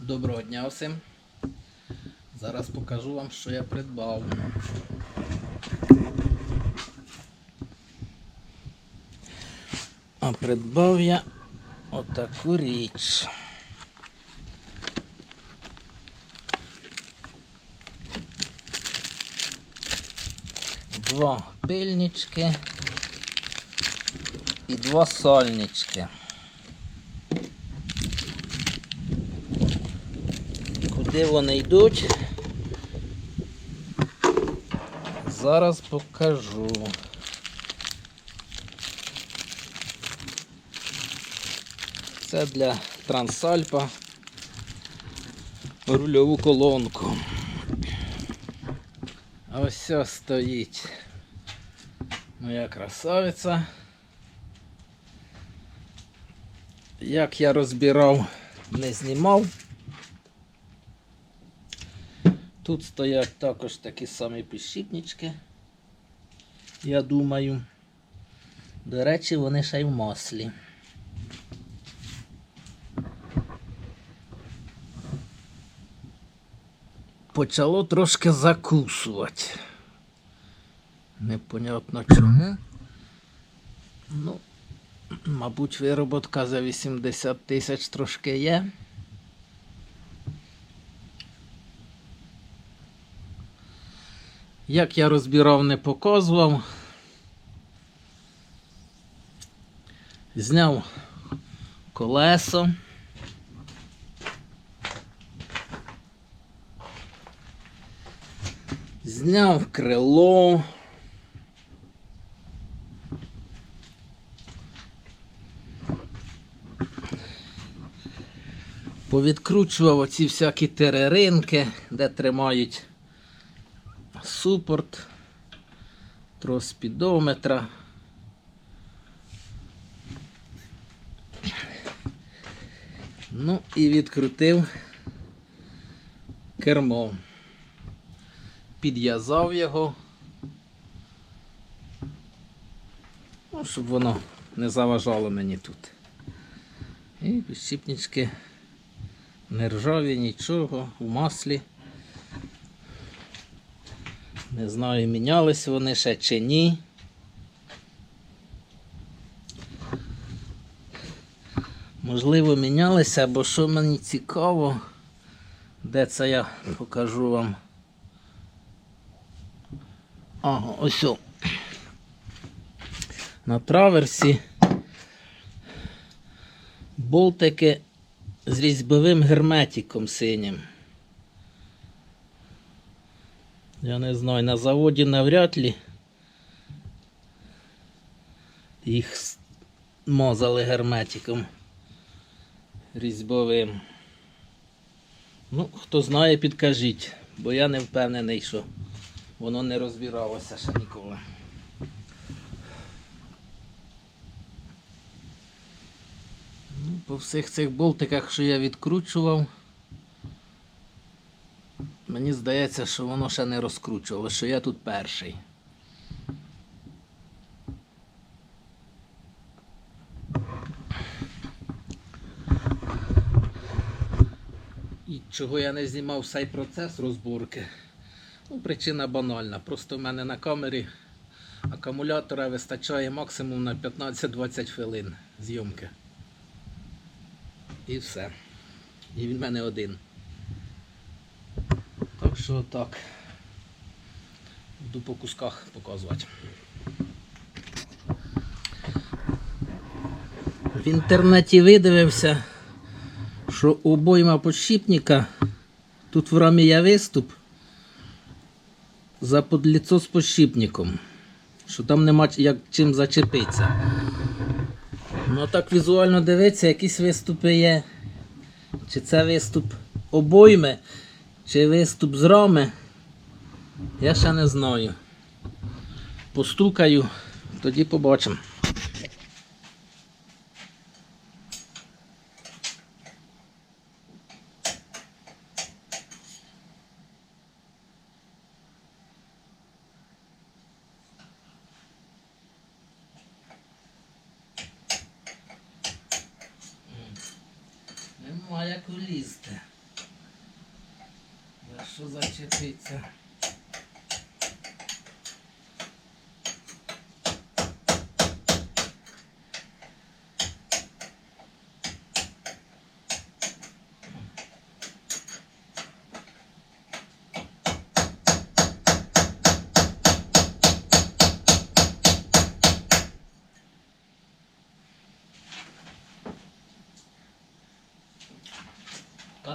Доброго дня всім. Зараз покажу вам, що я придбав. А придбав я отаку річ. Два пильнички і два сольнички. Куди вони йдуть? Зараз покажу. Це для Трансальпа рульову колонку. А ось стоїть моя красавиця. Як я розбирав, не знімав. Тут стоять також такі самі підшипнички. Я думаю. До речі, вони ще й в маслі. Почало трошки закусувати. Непонятно чому. Ну, мабуть, вироботка за 80 тисяч трошки є. Як я розбирав, не показував. Зняв колесо. Зняв крило. Повідкручував оці всякі тереринки, де тримають супорт, трос спідометра. Ну і відкрутив кермо. Підв'язав його, ну, щоб воно не заважало мені тут. І підшипнички не ржаві, нічого, в маслі. Не знаю, мінялись вони ще чи ні. Можливо, мінялися, бо що мені цікаво, де це я покажу вам. Ага, ось. о. На траверсі болтики з різьбовим герметиком синім. Я не знаю, на заводі навряд ли їх мазали герметиком різьбовим. Ну, хто знає, підкажіть, бо я не впевнений, що воно не розбиралося ще ніколи. Ну, по всіх цих болтиках, що я відкручував, Мені здається, що воно ще не розкручувало, що я тут перший. І чого я не знімав цей процес розборки? Ну, причина банальна. Просто в мене на камері акумулятора вистачає максимум на 15-20 хвилин зйомки. І все. І він в мене один. Що так. Буду по кусках показувати. В інтернеті видивився, що обойма подшипника, тут в рамі є виступ за подліцо з подшипником, що там нема як чим зачепитися. Ну так візуально дивиться, якісь виступи є. Чи це виступ обойми, чи виступ з роми, я ще не знаю. Постукаю, тоді побачимо.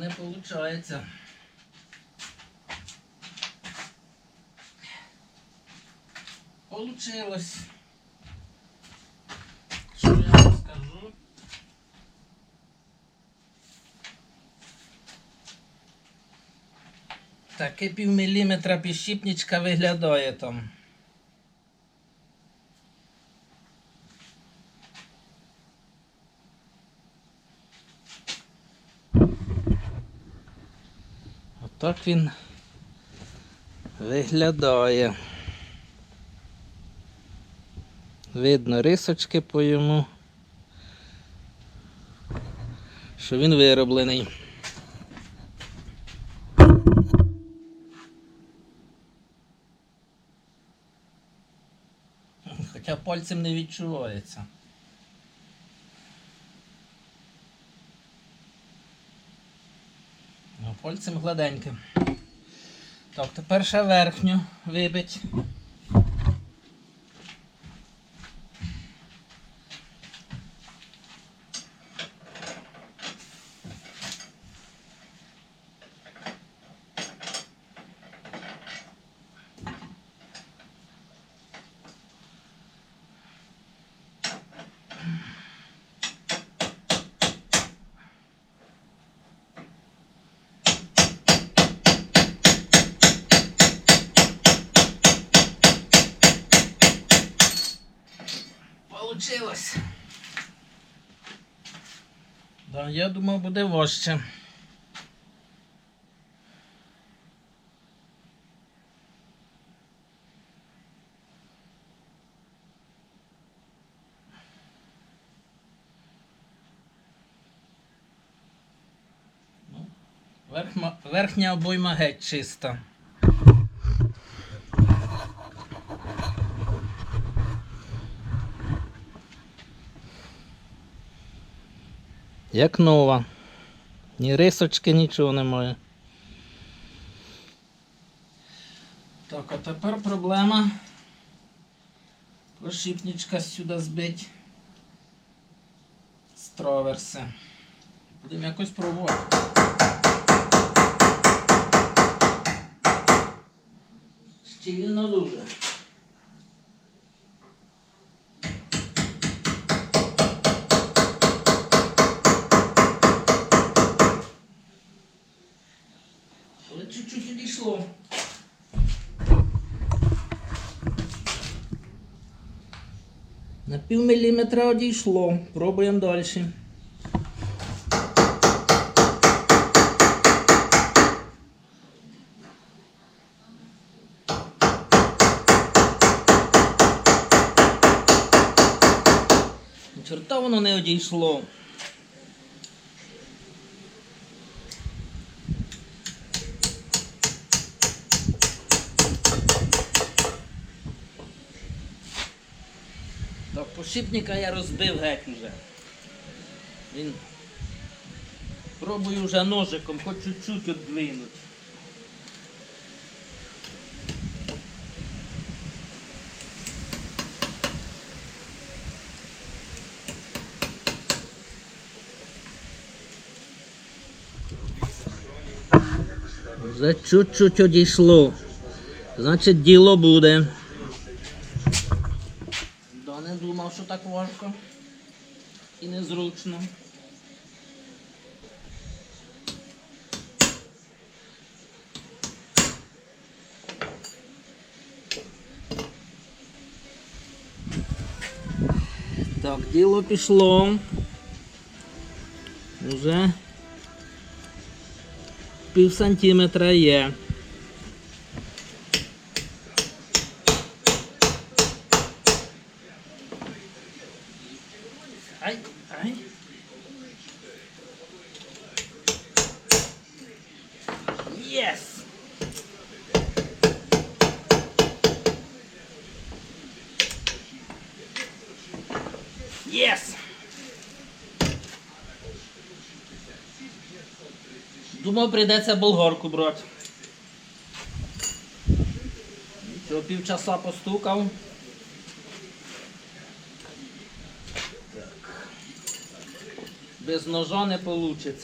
Не виходить. Получилось. Що я вам скажу? Таке пів міліметра виглядає там. Отак він виглядає. Видно рисочки по йому, що він вироблений. Хоча пальцем не відчувається. Пальцем гладеньким. Так, тепер верхню вибить. Я думав, буде важче. Ну, Верхня обойма геть чиста. Як нова. Ні рисочки, нічого немає. Так, а тепер проблема. Пошипничка сюди збить. З траверси. Будемо якось пробувати. Щільно дуже. Чуть-чуть. На пів міліметра одійшло. Пробуємо далі. Чорта воно не одійшло. Так, пошипника я розбив геть уже. Він. Пробую вже ножиком, хоч чуть-чуть віддвинути. Вже чуть-чуть одійшло. Значить діло буде. і незручно. Так, діло пішло. Уже пів сантиметра є. Ай, Ай. Єс! Єс! Думав, прийдеться болгарку брати. Півчаса постукав. Без ножа не вийде.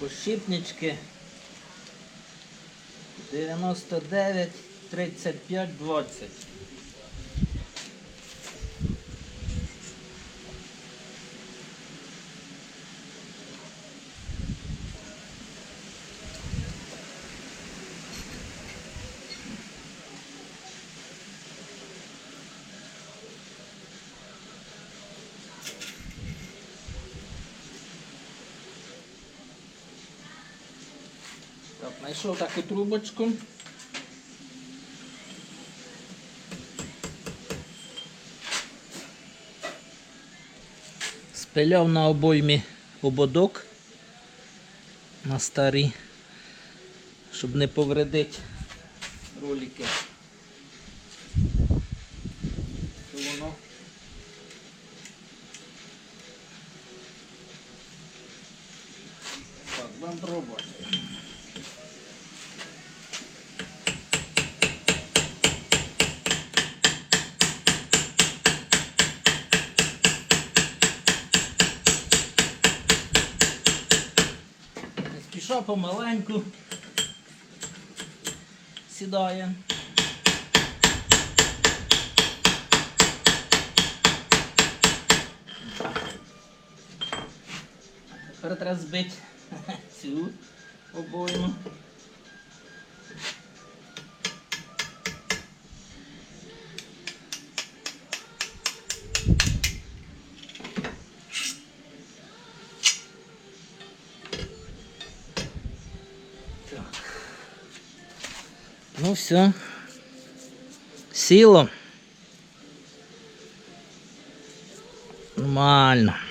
Пощипнички 99, 35, 20. Так, знайшов таку трубочку. Спиляв на обоймі ободок на старі, щоб не повредити ролики. Тепер треба збити цю обойму. Ну все. Сіло. Нормально.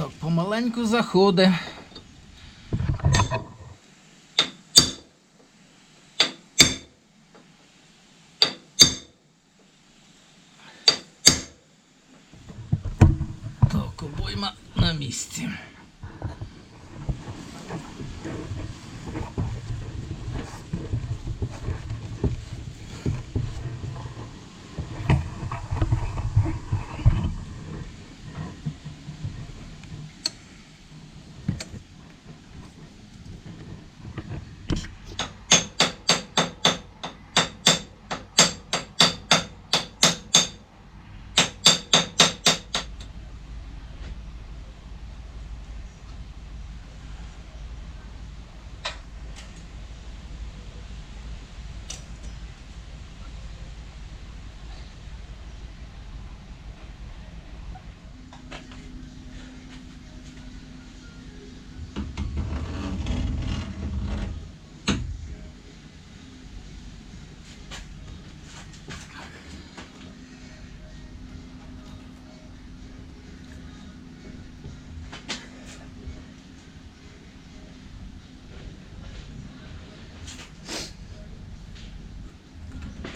Так, помаленьку заходить.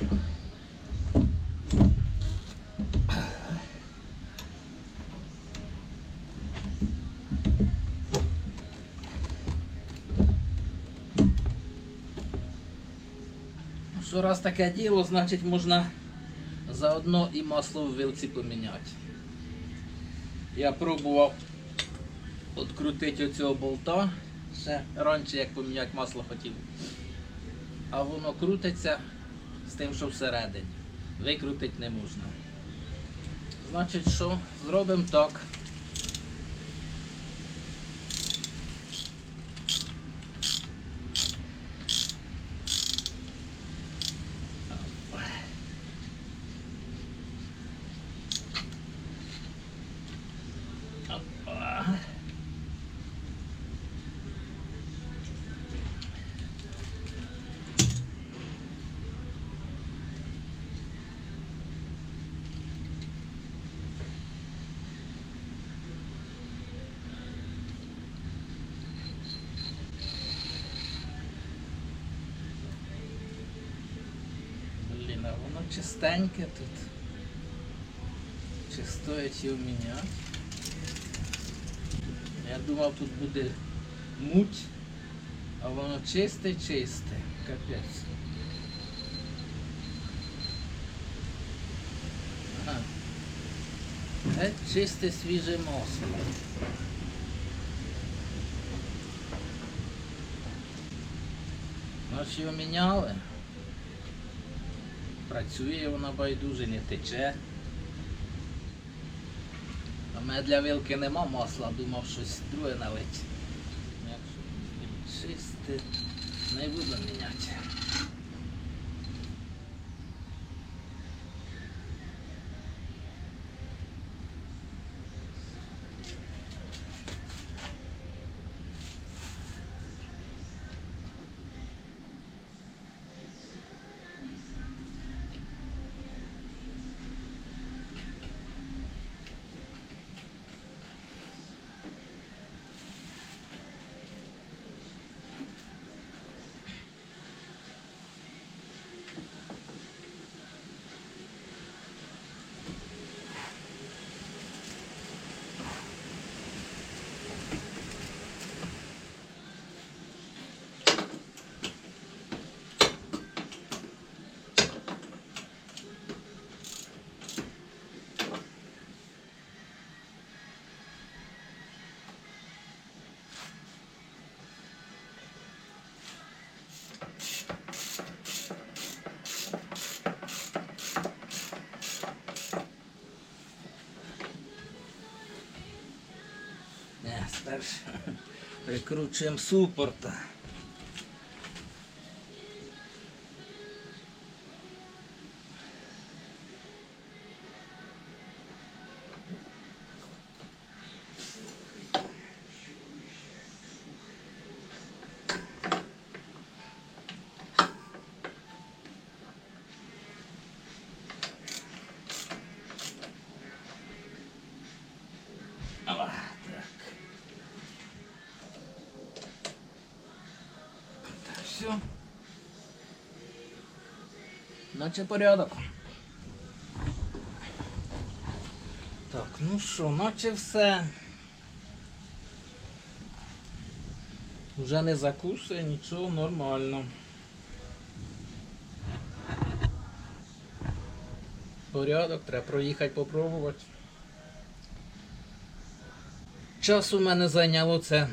Ну, що раз таке діло, значить можна заодно і масло в вилці поміняти. Я пробував відкрутити оцього болта ще раніше, як поміняти масло хотів. А воно крутиться з тим, що всередині. Викрутити не можна. Значить, що зробимо так. Опа. Блін, а воно чистеньке тут. Чи стоїть його міняти? Я думав тут буде муть, а воно чисте-чисте. Капець. Ага. Це чисте свіже масло. Значить його міняли. Працює вона байдуже, не тече. А в мене для вилки нема масла, думав щось друге налить. Якщо чисте, не буду міняти. Спершу прикручуємо супорта. Наче порядок. Так, ну що, наче все. Вже не закусує, нічого нормально. Порядок, треба проїхати попробувати. Час у мене зайняло це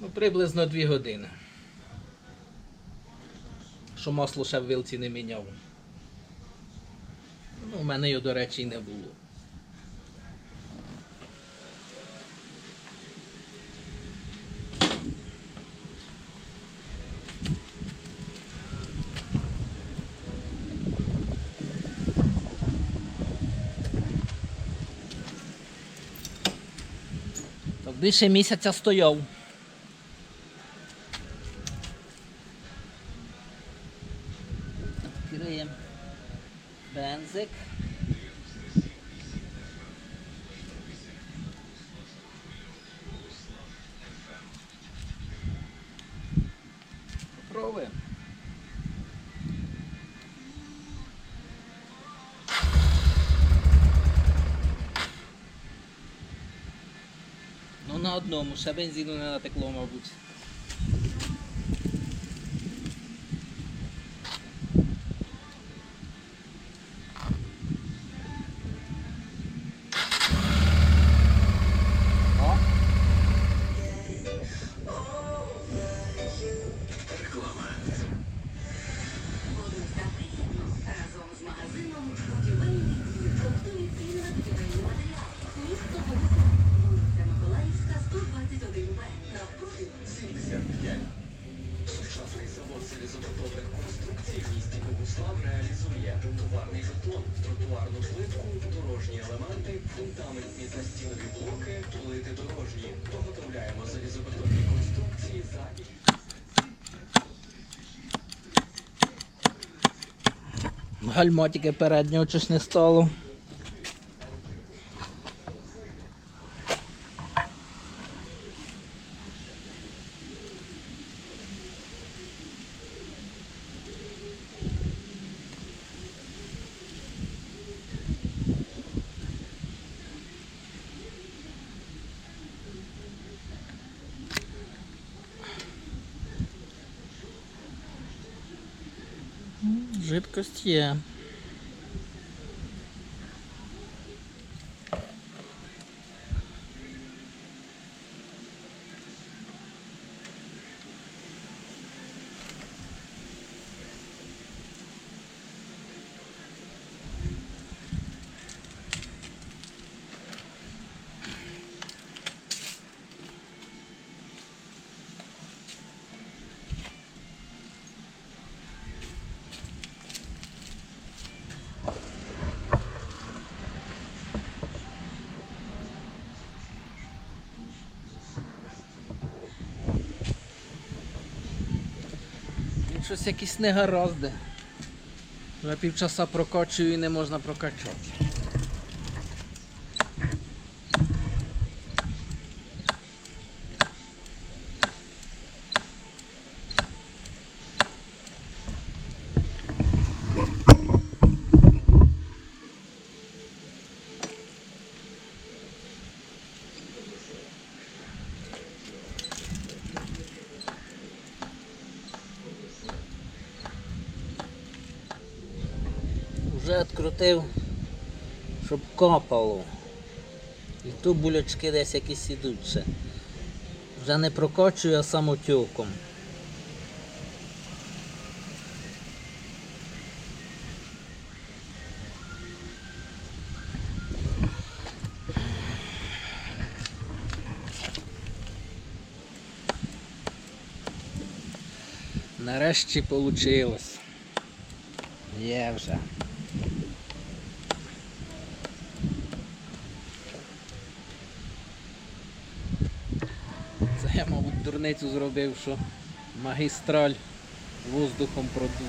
ну, приблизно 2 години. Що масло ще вилці не міняв. Ну, у мене його, до речі, і не було. Більше місяця стояв. Ну на одному, ще бензину не натекло, Гальмотики переднього чуть не. Жидкость є. Щось якісь негаразди. Вже півчаса прокачую і не можна прокачати. Відкрутив, щоб капало. І тут булячки десь якісь ідуть ще. Вже не прокочую, а самотюком. Нарешті вийшло. Є вже. Я, мабуть, дурницю зробив, що магістраль воздухом продув.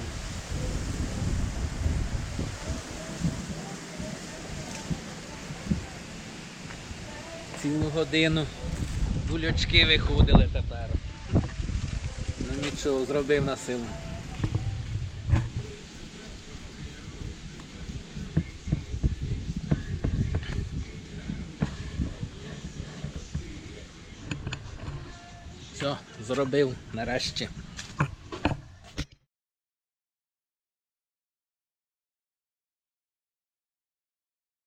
Цілу годину булячки виходили тепер. Ну нічого, зробив на силу. Все, зробив нарешті.